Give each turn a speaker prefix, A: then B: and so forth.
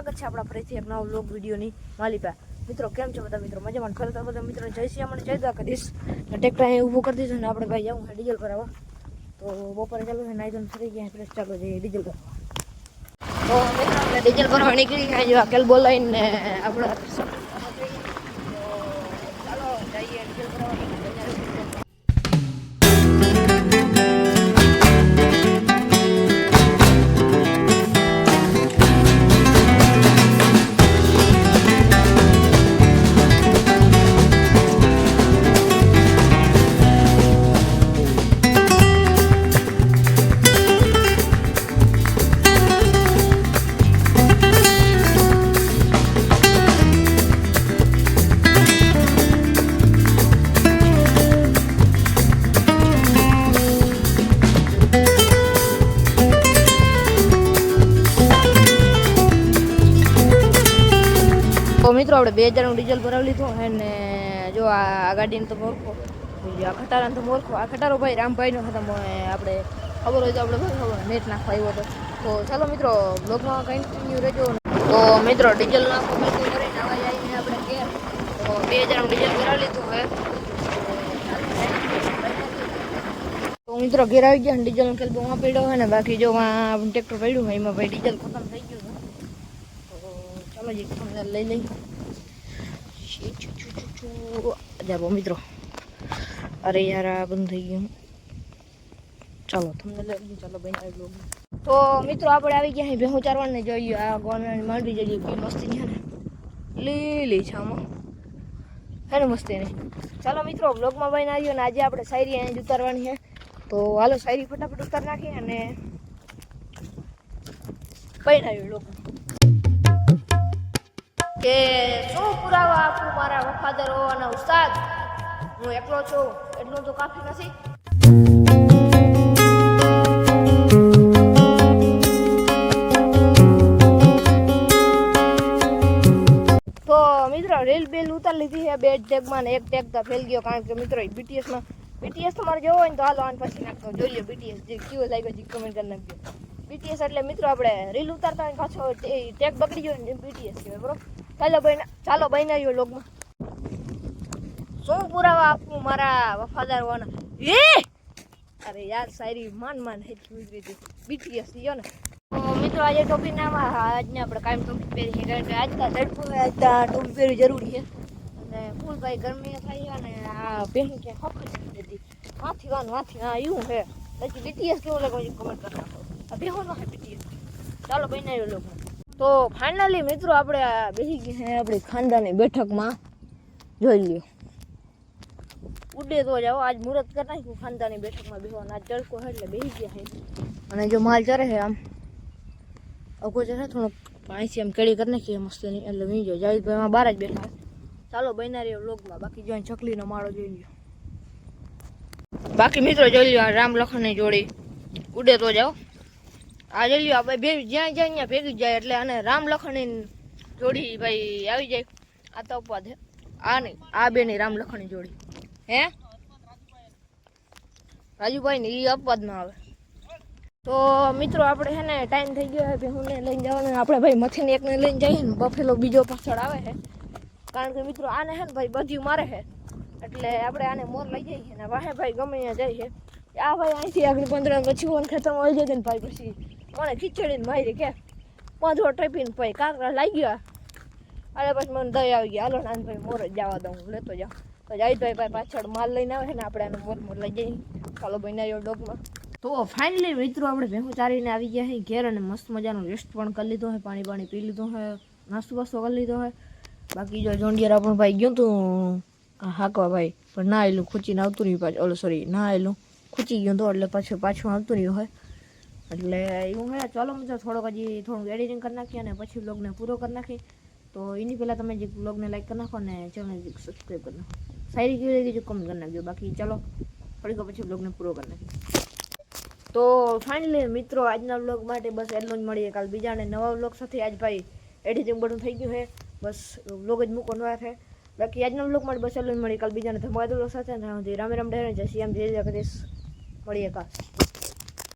A: આપણા ફરીથી એક નવો બ્લોગ વિડીયોની માલિકા મિત્રો, કેમ છો બધા? મિત્રો, મજામાં ખરેખર બધા મિત્રો, જય શ્રી મને જય દ્વારકાધીશ. કરીશ ટ્રેક્ટર અહીં ઊભું કરી દીધું ને આપણે ભાઈ જવું છે ડીઝલ ભરાવવા તો બપોરે ચાલુ છે નાઈ ફરી ગયા એટલે ચાલો જઈએ ડીઝલ કરવા તો આપણે ડીઝલ ભરવા નીકળી ગયા જો અકેલ બોલાવીને આપણે ચાલો, જઈએ ડીઝલ ભરવા. મિત્રો, આપણે બે હજારનું ડીઝલ ભરાવી લીધું અને જો આ ગાડીને તો મોરખો બીજું આ ખટારાને તો મોરખો આ ખટારો ભાઈ રામભાઈનો હતા આપણે ખબર હોય તો આપણે ખબર. નેટ નાખવા આવ્યો હતો. તો ચાલો મિત્રો બ્લોગમાં કન્ટિન્યુ રહેજો. તો મિત્રો, ડીઝલ નાખો મેં કરીને આવા આવીને આપણે ઘેર. તો બે હજારનું ડીઝલ ભરાવી લીધું હવે તો મિત્રો, ઘેર આવી ગયા ડીઝલ ખેલ બહુ પડ્યો હોય ને, બાકી જો ટ્રેક્ટર પડ્યું હોય એમાં ભાઈ ડીઝલ ખતમ થઈ ગયું તો ચાલો અંદર લઈ લઈ જાબો મિત્રો અરે યાર આ બંધ થઈ ગયું ચાલો તમને લઈ ચાલો ભાઈ લો તો મિત્રો આપણે આવી ગયા અહીં ભેહું ચારવાને જોઈએ આ ગોળને માંડવી જઈએ બી મસ્તી છે ને લીલી છે આમાં હે ને મસ્તી નહીં ચાલો મિત્રો બ્લોગમાં ભાઈ આવ્યો ને આજે આપણે શાયરી અહીં જ ઉતારવાની છે તો હાલો શાયરી ફટાફટ ઉતાર નાખીએ અને ભાઈ આવ્યો લોકો કે શું પુરાવા આપું મારા વફાદાર હોવાના ઉસ્તાદ, હું એકલો છું, એટલું તો કાફી નથી. તો મિત્રો, રેલ બેલ ઉતારી લીધી છે, બે ટેગમાં ને એક ટેગ તો ફેલ ગયો, કારણ કે મિત્રો બીટીએસમાં બીટીએસ તમારે જોવો હોય ને તો હાલો, આને પછી નાખતો, જોઈ લો બીટીએસ જે કેવો લાગ્યો છે કમેન્ટ કરી નાખજો. બીટીએસ એટલે મિત્રો, આપણે રીલ ઉતારતા હોય પાછો ટેગ બગડી ગયો ને બીટીએસ કહેવાય, બરોબર? ચાલો ભાઈ ચાલો બનાવ્યો લોગમાં. શું પુરાવા આપું મારા વફાદાર હોવાના એ! અરે યાર સારી માન માન હેઠી ઉતરી હતી બીટીએસ થયો ને. મિત્રો, આજે ટોપી નામાં આજને આપણે કાયમ ટોપી પહેરી છે કારણ કે આજના હોય આજના ટોપી પહેરવી જરૂરી છે. અને ફૂલ ભાઈ ગરમી થાય છે અને આ બહેન કે ખોખરી હતી વાંથી વાન માથી હા એવું છે પછી બીટીએસ કેવું લાગે કમેન્ટ કરી નાખો. આ બેહો નો બીટીએસ ચાલો બનાવ્યો લોકો તો ફાઇનલી મિત્રો આપણે બેસી ગયા આપણી ખાનદાની બેઠકમાં. જોઈ લ્યો. ઉડે તો જાઓ આજ મુહૂર્ત કરી નાખ્યું ખાનદાની બેઠકમાં બેસવાનું. આજ તડકો છે એટલે બેસી ગયા છે. અને જો માલ ચરે છે આમ. અગો છે, થોડોક પાણીથી આમ કેળી કરી નાખીએ મસ્તીની. એટલે વીજો જાય એમાં બહાર જ બેઠા ચાલો બન્યા રહ્યો વ્લોગમાં. બાકી જો ચકલીનો માળો જોઈ લ્યો. બાકી મિત્રો જોઈ લ્યો રામ લખનની જોડી. ઉડે તો જાઓ આ લ્યો આપણે બે જ્યાં જ્યાં ત્યાં ભેગી જાય એટલે અને રામ લખનની જોડી ભાઈ આવી જાય. આ તો અપવાદ છે આ નહીં, આ બે રામ લખણી જોડી. હે? રાજુભાઈ ને એ અપવાદમાં આવે. તો મિત્રો, આપણે છે ને ટાઈમ થઈ ગયો છે હું લઈને જવાનું, આપણે ભાઈ મથીને એકને લઈને જઈએ ને બફેલો બીજો પાછળ આવે છે કારણ કે મિત્રો, આને છે ને ભાઈ બધું મારે છે એટલે આપણે આને મોર લઈ જઈએ ને, વાહે ભાઈ ગમે ત્યાં છે આ ભાઈ અહીંથી આગળ પંદર પછી ફોન ખેતરમાં આવી જાય ને, ભાઈ પછી મને ખીચડીને મારી કે પાંચો ટ્રેપીને પછી કાંકરા લાગી ગયા. અરે પછી મને દઈ આવી ગયા હાલો નાન ભાઈ મોર જવા દઉં, હું લેતો જાઉં. તો જાય ભાઈ પાછળ માલ લઈને આવે છે ને, આપણે એનું મોર લઈ જઈએ. ચાલો ભાઈ ના ડોગમાં તો ફાઇનલી મિત્રો આપણે ભેગું ચારીને આવી ગયા છીએ ઘેર અને મસ્ત મજાનું રેસ્ટ પણ કરી લીધો છે પાણી પાણી પી લીધું છે નાસ્તો વાસ્તો કરી લીધો છે બાકી જો જોંડિયાર આપણું ભાઈ ગયું તું આ હાકવા ભાઈ, પણ ના આવેલું ખૂચીને આવતું રહ્યું પાછું. ઓલો સોરી ના આવેલું ખૂચી ગયું તો એટલે પાછું પાછું આવતું રહ્યું હોય એટલે એવું હે, ચાલો મિત્રો, થોડોક હજી થોડુંક એડિટિંગ કરી નાખીએ અને પછી બ્લોગને પૂરો કરી નાખી તો એની પહેલાં તમે જે બ્લોગને લાઈક કરી નાખો અને ચેનલને સબસ્ક્રાઈબ કરી નાખો. સારી કેવી લાગી જો કમેન્ટ કરી નાખજો. બાકી ચાલો થોડીક વાર પછી બ્લોગને પૂરો કરી નાખીએ. તો ફાઇનલી મિત્રો, આજના વ્લોગ માટે બસ એટલું જ મળીએ. કાલ બીજા અને નવા વ્લોગ સાથે. આજ ભાઈ એડિટિંગ બધું થઈ ગયું છે બસ વ્લોગ જ મૂકવાનો છે. બાકી આજના વ્લોગ માટે બસ એટલું જ મળીએ. કાલ બીજાને ધમાકેદાર vlog સાથે. અને રામે, રામ ડેરે જય શ્રી રામ, જય જગદીશ મળીએ કાલ.